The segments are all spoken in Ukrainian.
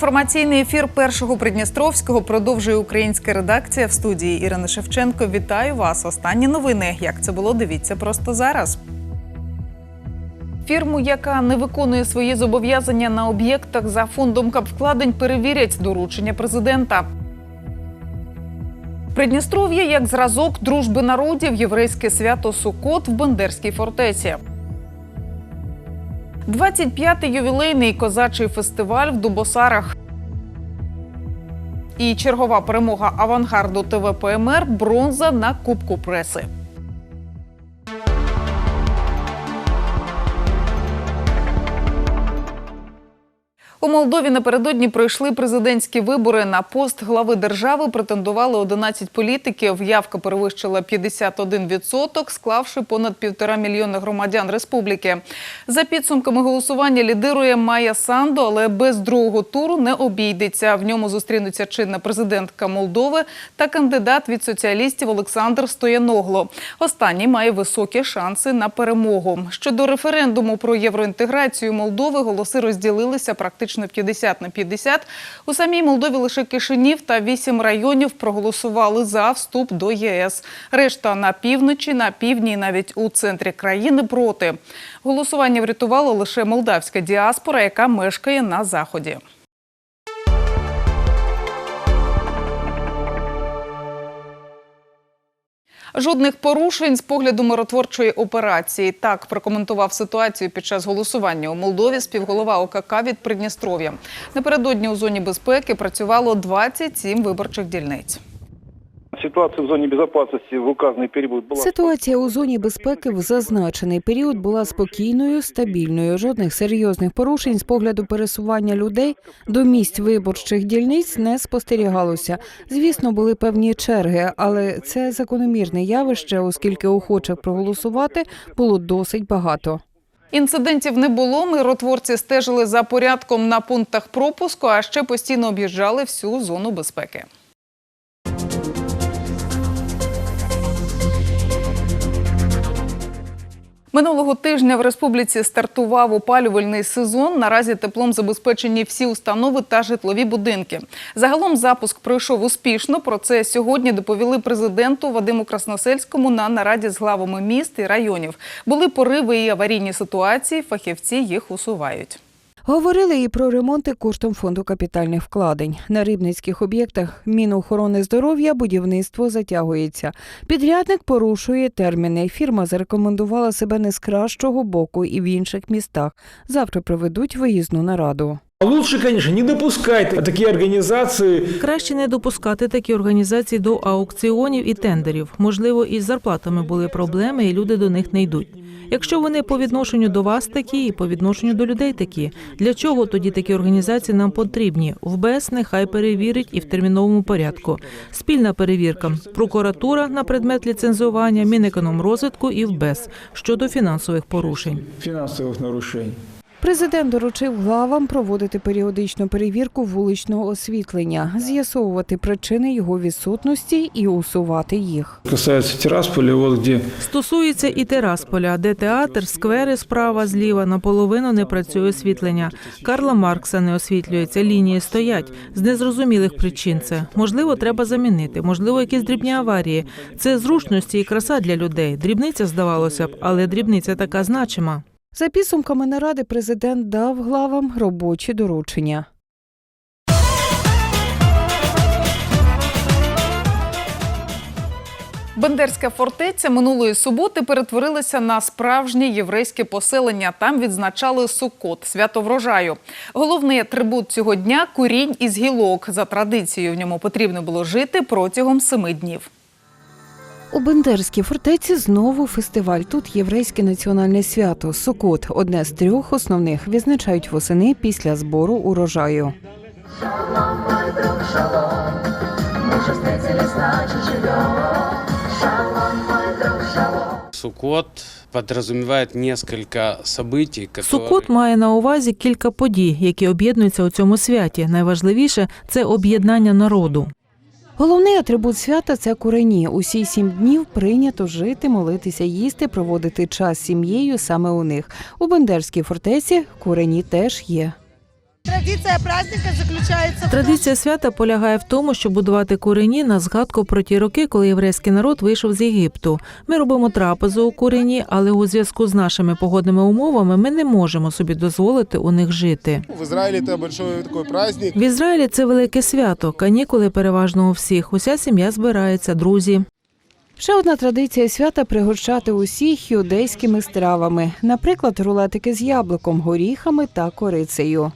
Інформаційний ефір першого Придністровського продовжує українська редакція в студії Ірини Шевченко. Вітаю вас. Останні новини. Як це було? Дивіться просто зараз. Фірму, яка не виконує свої зобов'язання на об'єктах за фондом капвкладень, перевірять доручення президента. Придністров'я як зразок дружби народів, єврейське свято Сукот в Бендерській фортеці. 25-й ювілейний козачий фестиваль в Дубосарах. І чергова перемога авангарду ТВ ПМР бронза на Кубку преси. У Молдові напередодні пройшли президентські вибори. На пост глави держави претендували 11 політиків. Явка перевищила 51%, склавши понад півтора мільйона громадян республіки. За підсумками голосування лідирує Майя Санду, але без другого туру не обійдеться. В ньому зустрінуться чинна президентка Молдови та кандидат від соціалістів Олександр Стояногло. Останній має високі шанси на перемогу. Щодо референдуму про євроінтеграцію Молдови голоси розділилися практично 50 на 50. У самій Молдові лише Кишинів та вісім районів проголосували за вступ до ЄС. Решта на півночі, на півдні і навіть у центрі країни проти. Голосування врятувала лише молдавська діаспора, яка мешкає на заході. Жодних порушень з погляду миротворчої операції. Так прокоментував ситуацію під час голосування у Молдові співголова ОКК від Придністров'я. Напередодні у зоні безпеки працювало 27 виборчих дільниць. Ситуація в зоні безпечності в указаний період була Ситуація у зоні безпеки в зазначений період була спокійною, стабільною. Жодних серйозних порушень з погляду пересування людей до місць виборчих дільниць не спостерігалося. Звісно, були певні черги, але це закономірне явище, оскільки охочих проголосувати було досить багато. Інцидентів не було. Миротворці стежили за порядком на пунктах пропуску, а ще постійно об'їжджали всю зону безпеки. Минулого тижня в республіці стартував опалювальний сезон. Наразі теплом забезпечені всі установи та житлові будинки. Загалом запуск пройшов успішно. Про це сьогодні доповіли президенту Вадиму Красносельському на нараді з главами міст і районів. Були пориви і аварійні ситуації. Фахівці їх усувають. Говорили і про ремонти коштом фонду капітальних вкладень. На рибницьких об'єктах Мінохорони здоров'я будівництво затягується. Підрядник порушує терміни. Фірма зарекомендувала себе не з кращого боку і в інших містах. Завтра проведуть виїзну нараду. Лучше, конечно, не допускать такие организации Краще не допускати такі організації до аукціонів і тендерів. Можливо, із зарплатами були проблеми, і люди до них не йдуть. Якщо вони по відношенню до вас такі, і по відношенню до людей такі, для чого тоді такі організації нам потрібні? В БЕС нехай перевірить і в терміновому порядку. Спільна перевірка. Прокуратура на предмет ліцензування, Мінекономрозвитку і в БЕС щодо фінансових порушень. финансовых нарушений. Президент доручив главам проводити періодичну перевірку вуличного освітлення, з'ясовувати причини його відсутності і усувати їх. Стосується і Терасполя, де театр, сквери справа, зліва наполовину не працює освітлення. Карла Маркса не освітлюється, лінії стоять з незрозумілих причин. Це можливо, треба замінити, можливо, якісь дрібні аварії. Це зручності і краса для людей. Дрібниця здавалося б, але дрібниця така значима. За підсумками наради президент дав главам робочі доручення. Бендерська фортеця минулої суботи перетворилася на справжнє єврейське поселення. Там відзначали Сукот, свято врожаю. Головний атрибут цього дня курінь із гілок. За традицією в ньому потрібно було жити протягом семи днів. У Бендерській фортеці знову фестиваль. Тут єврейське національне свято Сукот, одне з трьох основних, відзначають восени після збору урожаю. Шалом, мой друг, шалом, мы же встретились, значит живем. Шалом, мой друг, шалом. Суккот подразумевает несколько событий, которые... Сукот має на увазі кілька подій, які об'єднуються у цьому святі. Найважливіше це об'єднання народу. Головний атрибут свята це курені. Усі сім днів прийнято жити, молитися, їсти, проводити час з сім'єю саме у них. У Бендерській фортеці курені теж є. Традиция праздника заключается в Традиція свята полягає в тому, щоб будувати курені на згадку про ті роки, коли єврейський народ вийшов з Єгипту. Ми робимо трапезу у курені, але у зв'язку з нашими погодними умовами ми не можемо собі дозволити у них жити. В Израиле это большой такой праздник. В Ізраїлі це велике свято, канікули переважно у всіх. Уся сім'я збирається, друзі. Ще одна традиція свята пригощати усіх юдейськими стравами, наприклад, рулетики з яблуком, горіхами та корицею.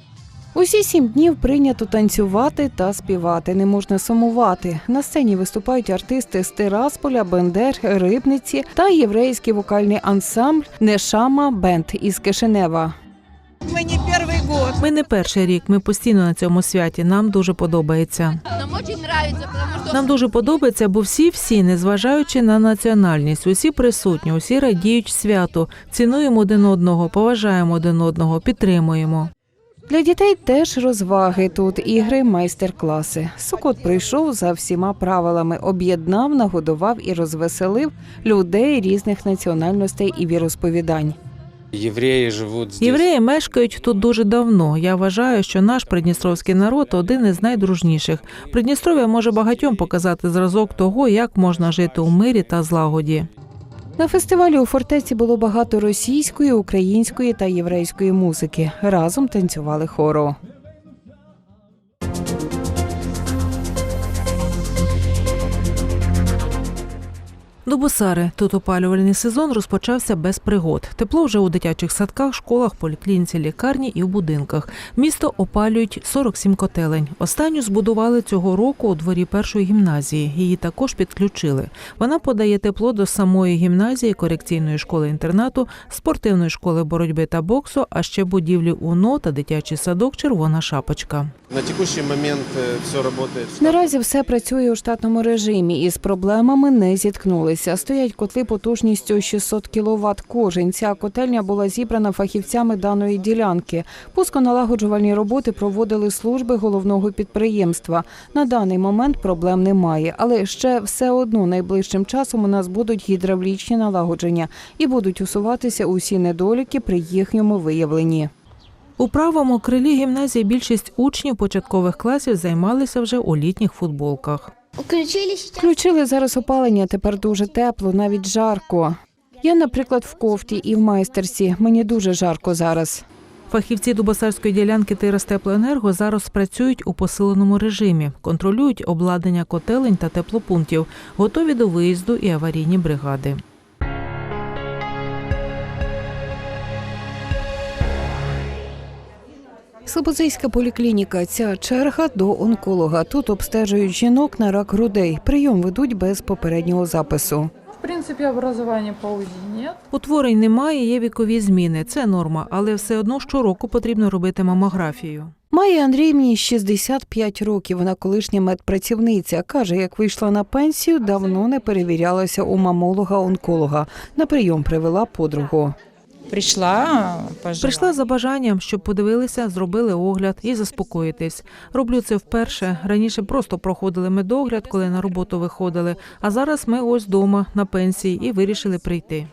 Усі сім днів прийнято танцювати та співати. Не можна сумувати. На сцені виступають артисти з Тирасполя, Бендер, Рибниці та єврейський вокальний ансамбль Нешама Бенд із Кишинева. мы не первый год. Ми не перший рік, ми постійно на цьому святі. Нам дуже подобається. Нам дуже подобається, бо всі, всі, незважаючи на національність, усі присутні, усі радіють святу, цінуємо один одного, поважаємо один одного, підтримуємо. Для дітей теж розваги тут ігри, майстер-класи. Сокот прийшов за всіма правилами, об'єднав, нагодував і розвеселив людей різних національностей і віросповідань. Евреи живут здесь. Євреї мешкають тут дуже давно. Я вважаю, що наш придністровський народ один із найдружніших. Придністров'я може багатьом показати зразок того, як можна жити у мирі та злагоді. На фестивалі у фортеці було багато російської, української та єврейської музики. Разом танцювали хору. Босари тут опалювальний сезон розпочався без пригод. Тепло вже у дитячих садках, школах, поліклініці, лікарні і в будинках. Місто опалюють 47 котелень. Останню збудували цього року у дворі першої гімназії. Її також підключили. Вона подає тепло до самої гімназії, корекційної школи інтернату, спортивної школи боротьби та боксу, а ще будівлі УНО та дитячий садок Червона шапочка. На текущий момент все работает. Наразі все працює у штатному режимі і з проблемами не зіткнулися. Стоять котли потужністю 600 кВт кожен. Ця котельня була зібрана фахівцями даної ділянки. Пусконалагоджувальні роботи проводили служби головного підприємства. На даний момент проблем немає, але ще все одно найближчим часом у нас будуть гідравлічні налагодження і будуть усуватися усі недоліки при їхньому виявленні. У правому крилі гімназії більшість учнів початкових класів займалися вже у літніх футболках. Включили сейчас. Включили зараз опалення, тепер дуже тепло, навіть жарко. Я, наприклад, в кофті і в майстерці. Мені дуже жарко зараз. Фахівці Дубосарської ділянки Тиростеплоенерго зараз працюють у посиленому режимі, контролюють обладнання котелень та теплопунктів, готові до виїзду і аварійні бригади. Слободзейська поліклініка. Ця черга до онколога. Тут обстежують жінок на рак грудей. Прийом ведуть без попереднього запису. В принципе, образования по УЗИ нет. Утворень немає, є вікові зміни. Це норма, але все одно щороку потрібно робити мамографію. Має Андріївні 65 років. Вона колишня медпрацівниця. Каже, як вийшла на пенсію, давно не перевірялася у мамолога-онколога. На прийом привела подругу. Пришла, пожила. Прийшла за бажанням, щоб подивилися, зробили огляд і заспокоїтись. Роблю це вперше. Раніше просто проходили медогляд, коли на роботу виходили. А зараз ми ось вдома на пенсії і вирішили прийти.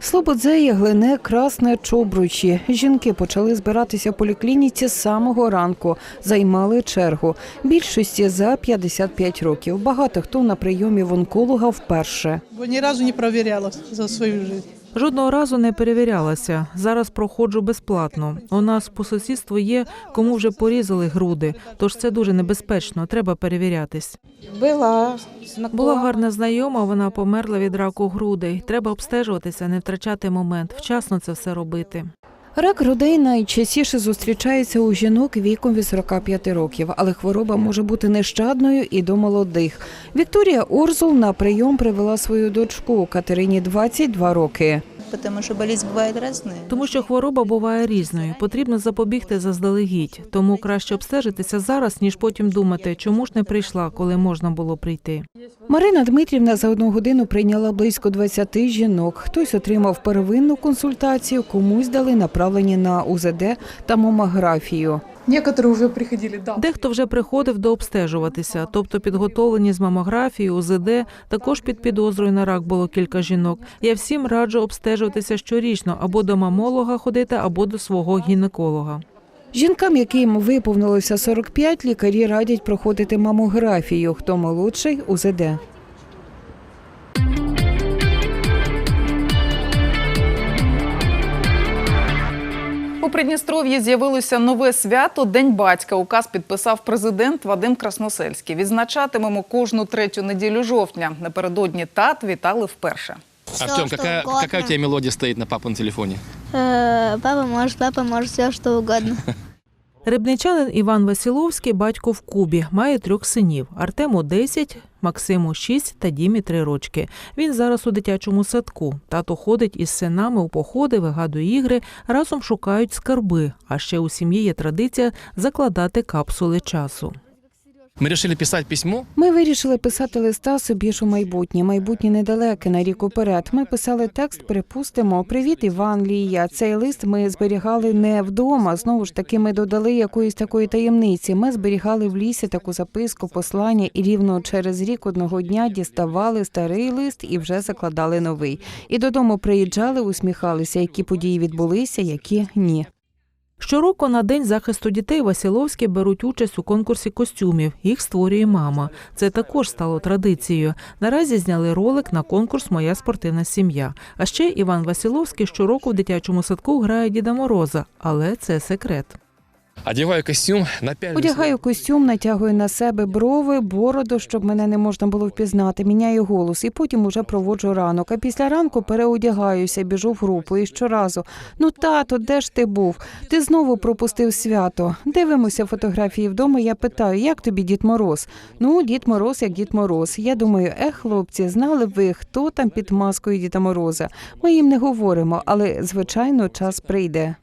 Слободзеє, Глине, Красне, Чобручі. Жінки почали збиратися в поліклініці з самого ранку, займали чергу. Більшості за 55 років. Багато хто на прийомі в онколога вперше. Ни разу не проверяла за свою жизнь. Жодного разу не перевірялася. Зараз проходжу безплатно. У нас по сусідству є, кому вже порізали груди, тож це дуже небезпечно. Треба перевірятись. Була Була гарна знайома, вона померла від раку грудей. Треба обстежуватися, не втрачати момент, вчасно це все робити. Рак грудей найчастіше зустрічається у жінок віком від 45 років, але хвороба може бути нещадною і до молодих. Вікторія Орзул на прийом привела свою дочку Катерині 22 роки. Потому что болезнь бывает разная. Тому що хвороба буває різною. Потрібно запобігти заздалегідь. Тому краще обстежитися зараз, ніж потім думати, чому ж не прийшла, коли можна було прийти. Марина Дмитрівна за одну годину прийняла близько 20 жінок. Хтось отримав первинну консультацію, комусь дали направлення на УЗД та мамографію. Некоторые уже приходили, да. Дехто вже приходив до обстежуватися, тобто підготовлені з мамографією, УЗД, також під підозрою на рак було кілька жінок. Я всім раджу обстежуватися щорічно або до мамолога ходити, або до свого гінеколога. Жінкам, яким виповнилося 45, лікарі радять проходити мамографію. Хто молодший УЗД. У Придністров'ї з'явилося нове свято День батька. Указ підписав президент Вадим Красносельський. Відзначатимемо кожну третю неділю жовтня. Напередодні тат вітали вперше. Артем, какая, какая у тебя мелодия стоит на папином телефоне? Папа может, папа может все что угодно. Рибничанин Іван Василовський, батько в Кубі, має трьох синів: Артему 10, Максиму 6 та Дімі 3 рочки. Він зараз у дитячому садку. Тато ходить із синами у походи, вигадує ігри, разом шукають скарби. А ще у сім'ї є традиція закладати капсули часу. Мы решили писать письмо. Ми вирішили писати листа собі ж у майбутнє. Майбутнє недалеке на рік уперед. Ми писали текст, припустимо. Привіт, Іван Лія. Цей лист ми зберігали не вдома. Знову ж таки, ми додали якоїсь такої таємниці. Ми зберігали в лісі таку записку, послання, і рівно через рік одного дня діставали старий лист і вже закладали новий. І додому приїжджали, усміхалися, які події відбулися, які ні. Щороку на день захисту дітей Василовські беруть участь у конкурсі костюмів. Їх створює мама. Це також стало традицією. Наразі зняли ролик на конкурс Моя спортивна сім'я. А ще Іван Василовський щороку в дитячому садку грає Діда Мороза, але це секрет. Одеваю костюм. Одягаю костюм, натягую на себе брови, бороду, щоб мене не можна було впізнати. Міняю голос і потім уже проводжу ранок. А після ранку переодягаюся, біжу в групу. І щоразу ну тато, де ж ти був? Ти знову пропустив свято. Дивимося фотографії вдома. Я питаю, як тобі Дід Мороз? Ну, Дід Мороз, як Дід Мороз. Я думаю, ех, хлопці, знали ви, хто там під маскою Діда Мороза. Ми їм не говоримо, але звичайно час прийде.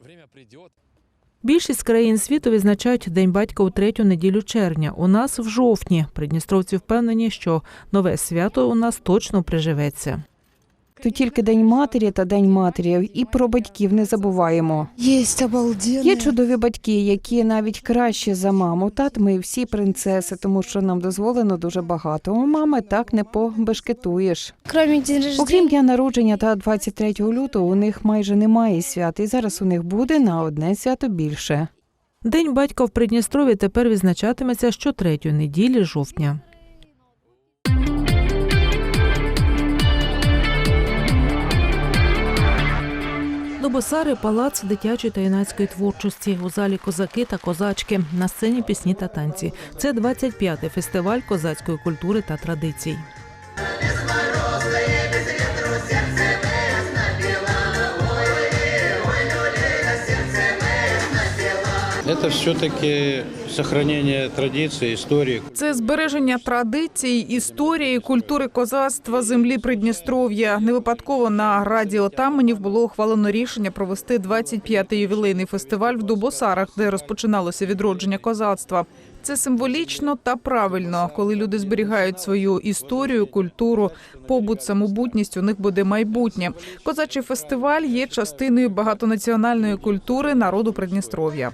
Більшість країн світу відзначають День батька у третю неділю червня. У нас в жовтні. Придністровці впевнені, що нове свято у нас точно приживеться. То тільки день матері та день матері, і про батьків не забуваємо. Є чудові батьки, які навіть кращі за маму. Тат, ми всі принцеси, тому що нам дозволено дуже багато. У мами так не побешкетуєш. Кроме день рождения. Окрім дня народження та 23 лютого, у них майже немає свят, і зараз у них буде на одне свято більше. День батька в Придністрові тепер відзначатиметься щотретьої неділі жовтня. Добосари палац дитячої та юнацької творчості у залі козаки та козачки на сцені пісні та танці. Це 25-й фестиваль козацької культури та традицій. Это все-таки сохранение традиций, истории. Це збереження традицій, історії, культури козацтва землі Придністров'я. Не випадково на раді отаманів було ухвалено рішення провести 25-й ювілейний фестиваль в Дубосарах, де розпочиналося відродження козацтва. Це символічно та правильно, коли люди зберігають свою історію, культуру, побут, самобутність. У них буде майбутнє. Козачий фестиваль є частиною багатонаціональної культури народу Придністров'я.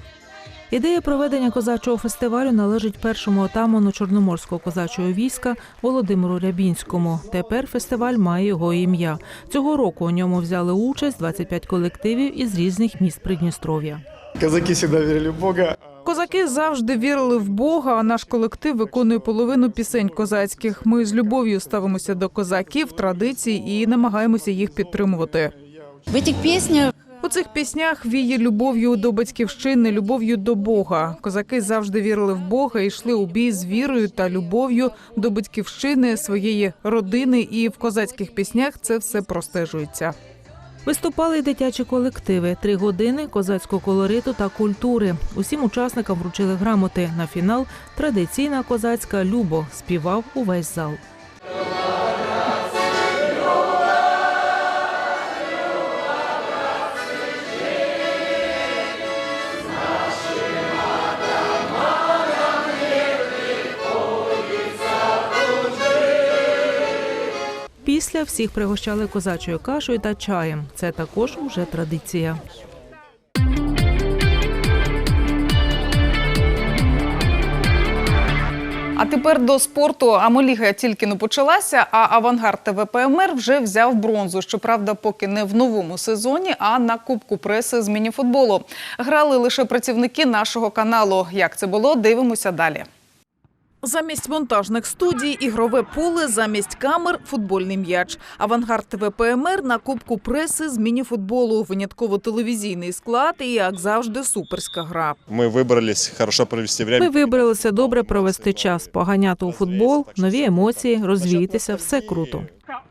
Ідея проведення козачого фестивалю належить першому отаману Чорноморського козачого війська Володимиру Рябінському. Тепер фестиваль має його ім'я. Цього року у ньому взяли участь 25 колективів із різних міст Придністров'я. Казаки всегда верили в Бога. Козаки завжди вірили в Бога. А наш колектив виконує половину пісень козацьких. Ми з любов'ю ставимося до козаків, традицій і намагаємося їх підтримувати. В этих песнях У цих піснях віє любов'ю до батьківщини, любов'ю до Бога. Козаки завжди вірили в Бога і йшли у бій з вірою та любов'ю до батьківщини своєї родини. І в козацьких піснях це все простежується. Виступали дитячі колективи. Три години козацького колориту та культури. Усім учасникам вручили грамоти. На фінал традиційна козацька Любо співав увесь зал. Після всіх пригощали козачою кашею та чаєм. Це також уже традиція. А тепер до спорту. Амоліга тільки не почалася, а авангард ТВПМР вже взяв бронзу. Щоправда, поки не в новому сезоні, а на Кубку преси з мініфутболу. Грали лише працівники нашого каналу. Як це було, дивимося далі. Замість монтажних студій ігрове поле, замість камер футбольний м'яч. Авангард ТВПМР на Кубку преси з мініфутболу. Винятково телевізійний склад і, як завжди, суперська гра. Ми вибрались хорошо провести время. Ми вибралися добре провести час, поганяти у футбол, нові емоції, розвіятися, все круто.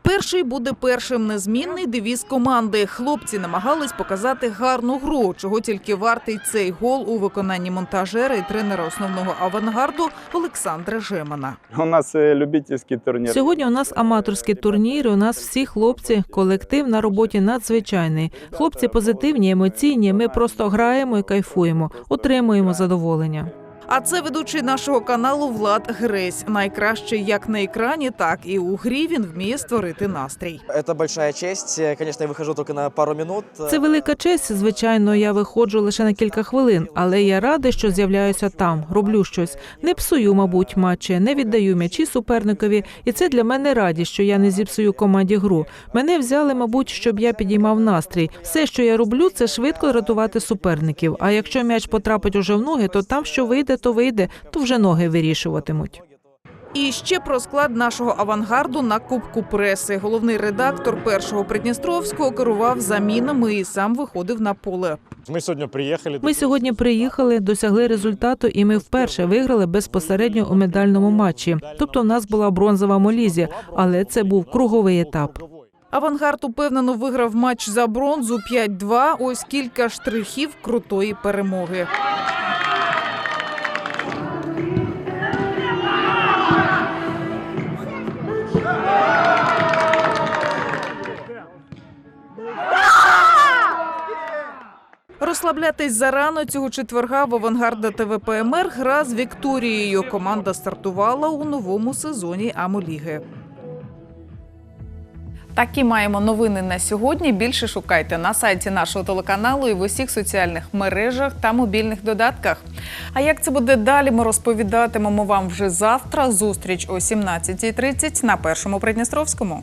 Перший буде першим незмінний девіз команди. Хлопці намагались показати гарну гру, чого тільки вартий цей гол у виконанні монтажера і тренера основного авангарду Олександра Жемана. У нас э, любительский турнир. Сьогодні у нас аматорський турнір. і У нас всі хлопці, колектив на роботі надзвичайний. Хлопці позитивні, емоційні. Ми просто граємо і кайфуємо, отримуємо задоволення. А це ведучий нашого каналу Влад Гресь. Найкращий як на екрані, так і у грі він вміє створити настрій. Это большая честь. Э, Конечно, я выхожу только на пару минут. Це велика честь. Звичайно, я виходжу лише на кілька хвилин, але я радий, що з'являюся там, роблю щось. Не псую, мабуть, матчі, не віддаю м'ячі суперникові, і це для мене радість, що я не зіпсую команді гру. Мене взяли, мабуть, щоб я підіймав настрій. Все, що я роблю, це швидко рятувати суперників. А якщо м'яч потрапить уже в ноги, то там, що вийде, то вийде, то вже ноги вирішуватимуть. І ще про склад нашого авангарду на Кубку преси. Головний редактор першого Придністровського керував замінами і сам виходив на поле. Мы сегодня приехали. Ми сьогодні приїхали, досягли результату, і ми вперше виграли безпосередньо у медальному матчі. Тобто, в нас була бронзова молізі, але це був круговий етап. Авангард упевнено виграв матч за бронзу 5-2. Ось кілька штрихів крутої перемоги. Розслаблятись зарано цього четверга в авангарда ТВПМР гра з Вікторією. Команда стартувала у новому сезоні Амоліги. Такі маємо новини на сьогодні. Більше шукайте на сайті нашого телеканалу і в усіх соціальних мережах та мобільних додатках. А як це буде далі? Ми розповідатимемо вам вже завтра. Зустріч о 17.30 на першому Придністровському.